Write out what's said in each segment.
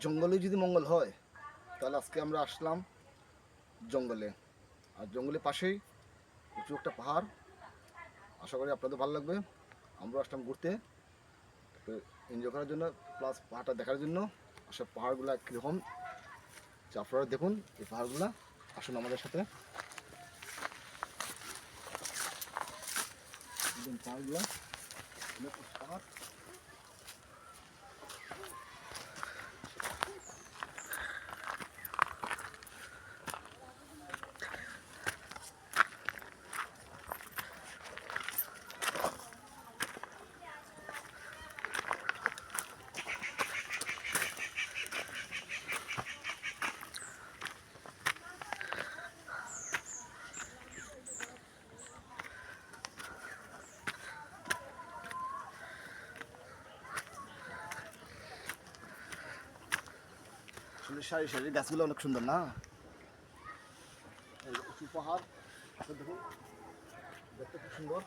জঙ্গলে যদি মঙ্গল হয়, তাহলে আজকে আমরা আসলাম জঙ্গলে। আর জঙ্গলের পাশেই উঁচু একটা পাহাড়। আশা করি আপনাদের ভালো লাগবে। আমরা আসলাম ঘুরতে। এনজয় করার জন্য প্লাস পাহাড়টা দেখার জন্য, আসলে পাহাড়গুলো কীরকম? যে আপনারা দেখুন এই পাহাড়গুলো। আসুন আমাদের সাথে। পাহাড়গুলো। পাহাড়। সারি সারি, গাছগুলো অনেক সুন্দর না? পাহাড় দেখুন, দেখতে খুব সুন্দর।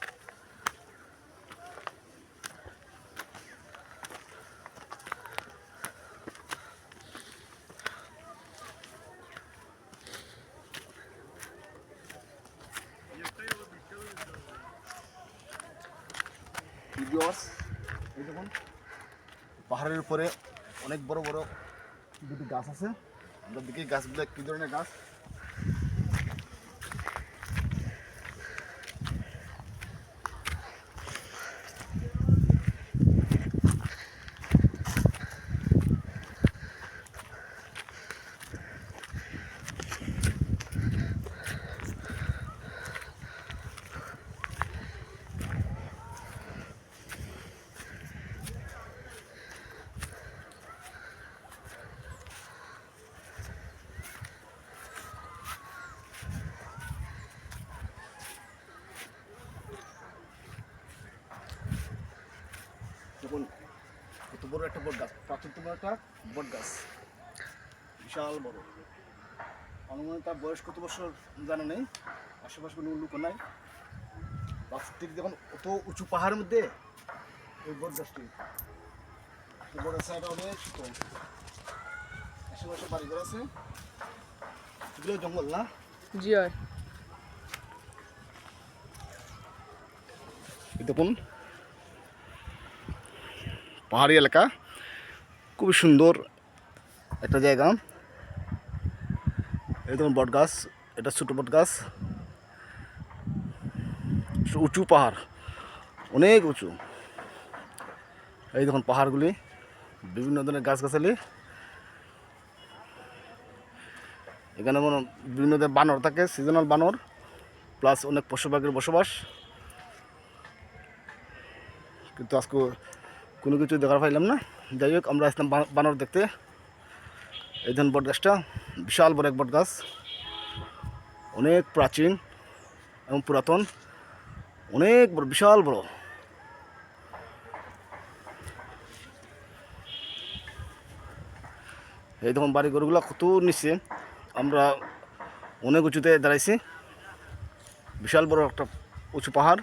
এই দেখুন, পাহাড়ের উপরে অনেক বড় বড় দুটি গাছ আছে? আমরা দেখি গাছগুলো কি ধরনের গাছ দেখুন কত বড় একটা বট গাছ। প্রাচীন তোমার একটা বট গাছ। বিশাল বড়। অনুমানে তার বয়স কত বছর জানা নেই। আশেপাশে কোনো লোক নাই। প্লাস্টিক দেখুন অত উঁচু পাহাড়ের মধ্যে ওই বট গাছটি। বট গাছটা এটা অনেক শীতল। আশেপাশে বাড়িঘর আছে। এগুলো জঙ্গল না? জি হয়। দেখুন পাহাড়ি এলাকা। খুবই সুন্দর একটা জায়গা। এই দেখুন বট গাছ, এটা ছোটো বট গাছ। উঁচু পাহাড়, অনেক উঁচু। এই দেখুন পাহাড়গুলি, বিভিন্ন ধরনের গাছগাছালি। এখানে বিভিন্ন ধরনের বানর থাকে সিজনাল বানর প্লাস অনেক পশু পাখির বসবাস। কিন্তু আজকে কোনো কিছু দেখার পাইলাম না। যাই হোক, আমরা আসলাম বানর দেখতে। এই ধরুন বট গাছটা, বিশাল বড় এক বট গাছ। অনেক প্রাচীন এবং পুরাতন, অনেক বড়, বিশাল বড়। এই দেখুন বাড়ি ঘরগুলো কত নিচে। আমরা অনেক উঁচুতে দাঁড়াইছি। বিশাল বড় একটা উঁচু পাহাড়।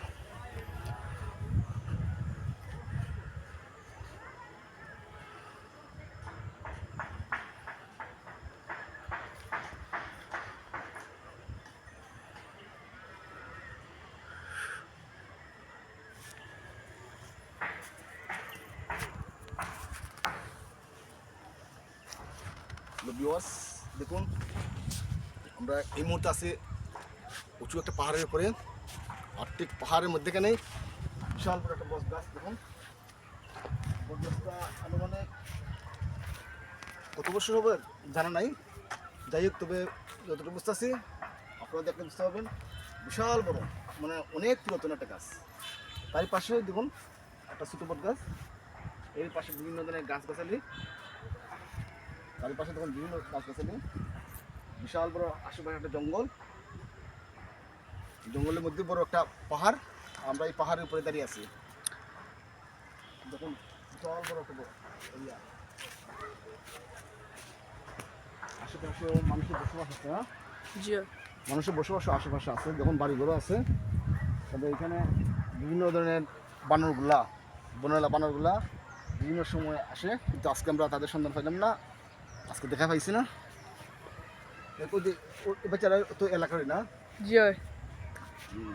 দেখুন, আমরা এই মুহূর্তে আছি উঁচু একটা পাহাড়ের উপরে, আর ঠিক পাহাড়ের মধ্যেখানে বিশাল বড় একটা বট গাছ, দেখুন। বট গাছটা কত বছর হবে জানা নাই। যাই হোক, তবে যতটুকু বুঝতে আছি আপনারা দেখলে বুঝতে পারবেন, বিশাল বড় মানে অনেক পুরাতন একটা গাছ। তার পাশে, দেখুন, একটা ছোটো বট গাছ। এর পাশে বিভিন্ন ধরনের গাছগাছালি তার পাশে তখন বিভিন্ন গাছগাছালি বিশাল বড় আশেপাশে একটা জঙ্গল। জঙ্গলের মধ্যে বড় একটা পাহাড়। আমরা এই পাহাড়ের উপরে দাঁড়িয়ে আছি। দেখুন বিশাল বড় একটা। আশেপাশেও মানুষের বসবাস আছে হ্যাঁ? জি। মানুষের বসবাস আশেপাশে আছে। যখন বাড়িঘরও আছে। তবে এখানে বিভিন্ন ধরনের বানরগুলা বনেলা বানরগুলা বিভিন্ন সময় আসে। কিন্তু আজকে আমরা তাদের সন্ধান পাইলাম না। আজকে দেখা পাইছি না। দেখো যে এ তো এলাকারই না? জি হুম।